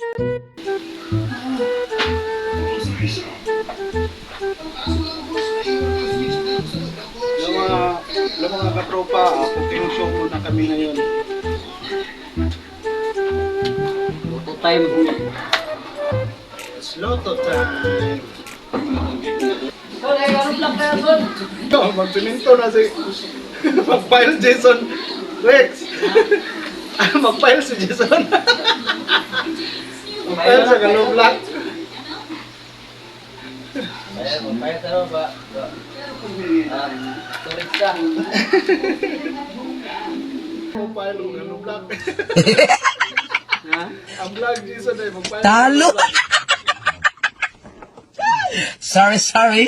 Yung mga, yung mga katropa, cooking show muna kami ngayon. Luto time. It's loto time. Yo, magsiminto na si... Mag-file Jason Rex. Mag-file si Jason. Mag-file sa Galublat. Ay, magpayat ano ba? Ah, storage ka. Mag-file ng Galublat. Ha? Ang vlog Jason ay mag-file. Talo! sorry, sorry.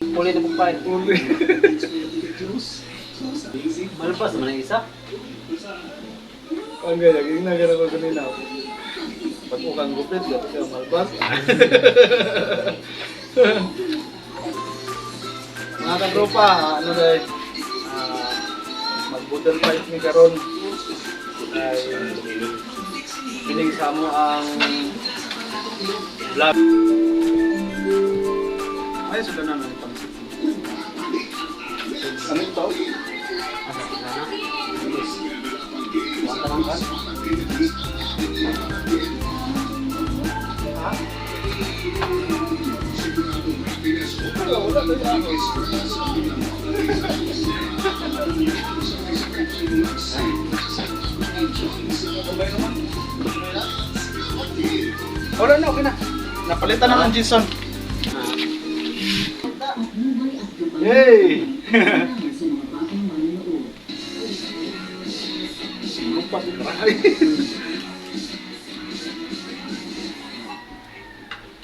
Uli na magpayat. Uli. Malpas naman ang isa. Ang gaya, yung nagana ko kanina. Pag mo kang gupit, dapat ka malbas. Mga katropa, ano dahil, ah, mag-budal fight ni Karon. Ay, pinig sa mo ang vlog. Ay, sudah na nang pansit. Ano ito? Asa sila na? Wanta lang kan? Wala na, okay na. Napalitan na ng Jason. Yay!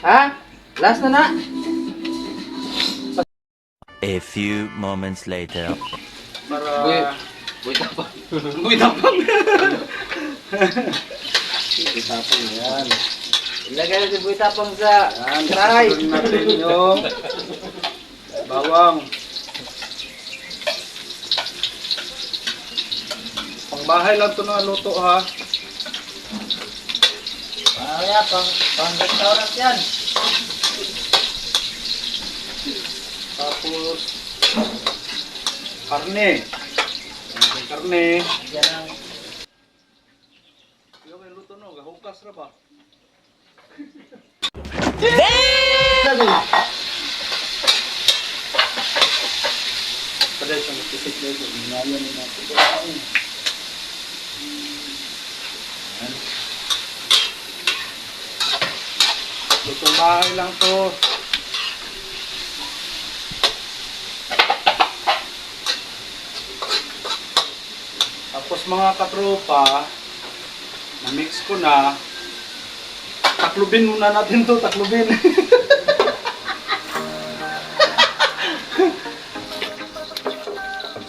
Ha? Last na na? A few moments later. Para... Uy, uy, tapa. Uy, tapang! Uy, tapang yan. Ilagay natin buhay tapang sa Yan, try. natin yung bawang. Pangbahay lang to na luto ha. Yan, pang, pang restaurant yan. Tapos karne. Karne. Yan ang Yung may luto no, gahukas ra ba? Padahal sa magkisik na ito, inaya ni natin. Lutong bahay lang to. Tapos mga katropa, na-mix ko na. Taklubin muna natin to, taklubin.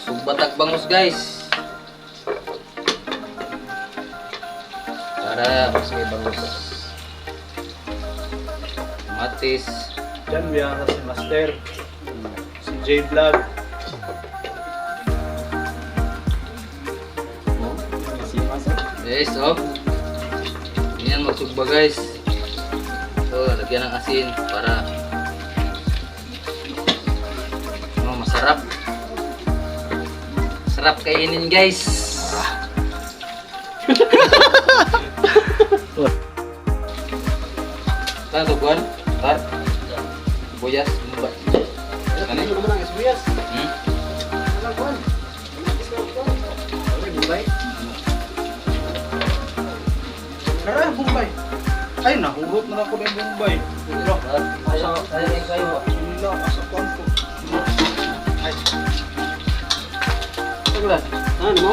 Sumbatak bangus guys. Para sige bangus. Matis. Diyan biyara si Master. Si J Vlog. Guys, oh. Yan magsugba guys. So, lagyan ng asin para oh, masarap. Sarap kainin guys. Kan tuh buan? Tar. Buyas, buat. Ano? Hmm? Kaya Bombay. Ay, nahurot na ako ng Bombay. Wala. Ayo, saya yang kayu. Pak. Wala, kasakuan ko. Ay, Sebelah. ano mo?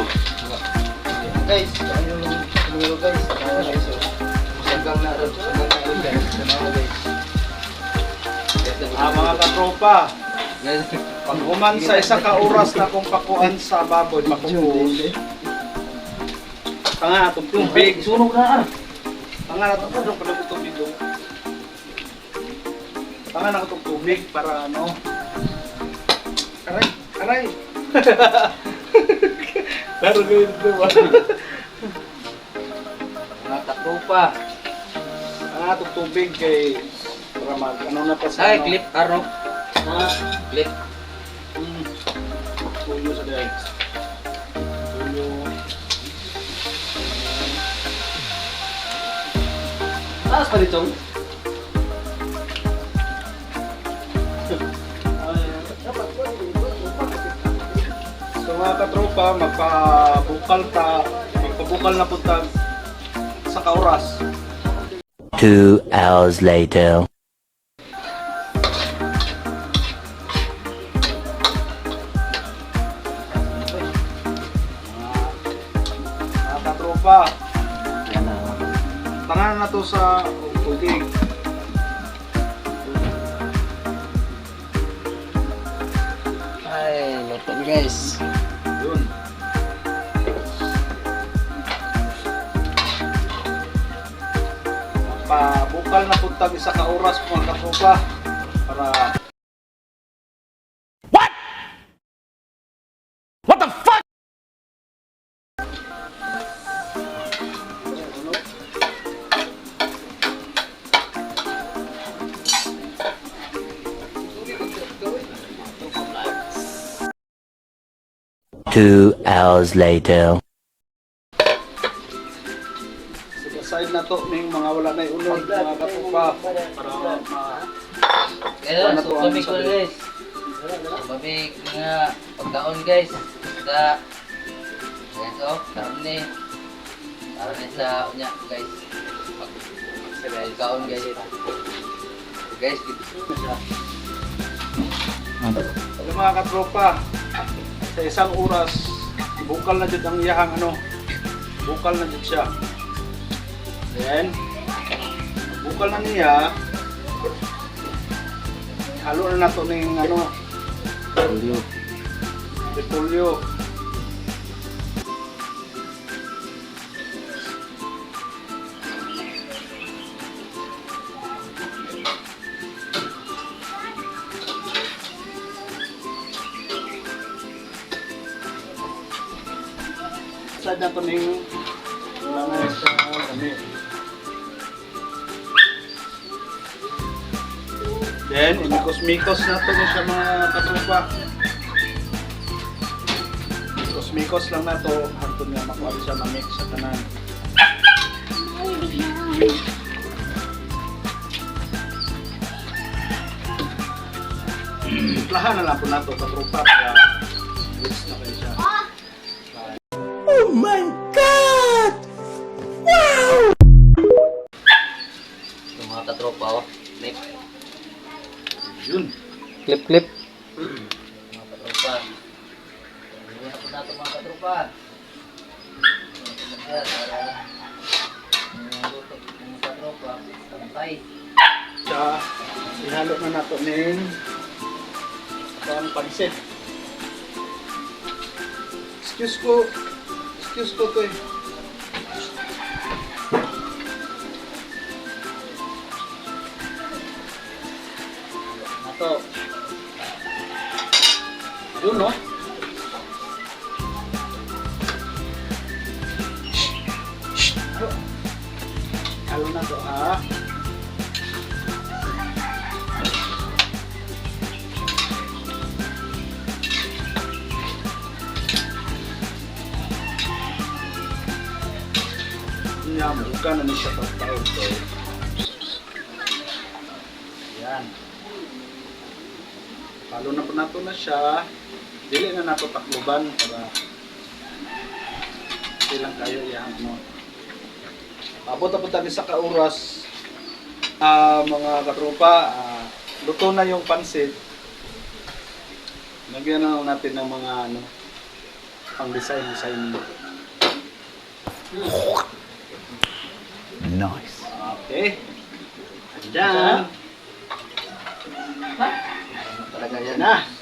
Guys, dulu guys. Ayo guys. Sagang na rin. Sagang na rin guys. Ano guys? Ah, mga katropa. Pag human sa isa ka oras na kung pakuan sa baboy, makukuha. Tanga na itong tubig. sunog na ah. Tanga na itong tubig. Pala itong tubig doon. Tanga na itong tubig para ano. Aray, aray. Laro ko yun diba? Mga katropa. Ah, itong tubig kay para mag ano na pa sa Ay, ano. clip, Arno. Ah, Clip. mm, tuyo sa day. Tuyo. Taas pa dito. So mga katropa, magpabukal ta, magpabukal na punta sa kauras. Two hours later. Na to sa tubig. Ay, luto guys. Yun. Pabukal na punta isa ka oras mga katropa para Two hours later. side na to ning mga wala na unod mga katropa para ma Kaya, so kami ko guys. Kami nga pagkaon guys. Sa Ayan so, karon ni. Para ni sa unya guys. Pag pagkaon guys. Guys, dito siya. Ano mga katropa, sa isang oras, bukal na dyan ang iyahang ano, bukal na dyan siya. Then, bukal na niya, halo na nato ng ano, Tulyo. repolyo. Sa na wala na sa kami. Then, imikos-mikos na to siya mga katropa. Mikos-mikos lang na to hantod nga makuha siya ma-mix sa tanan. Lahan na lang po na to katropa kaya mix na kayo siya. Yung mga katropa oh. Clip. Yun. Clip, clip. Mga katropa. Hindi na po nato mga katropa. Mga katropa. Pantay. Sa ihalo na nato ning pang pansit. Excuse ko. Excuse ko to eh. Nato. Yun no? Halo na to ha. Niya mo ka na ni siya pagtao to. Yan. Halo na po nato na siya. Dili na nato takluban para silang kayo yan ano. Abot po tayo sa kauras. Ah, mga katropa, ah, luto na yung pansit. Lagyan na natin ng mga ano, pang design design. Nice. Okay. Ayan. Talaga yan. na.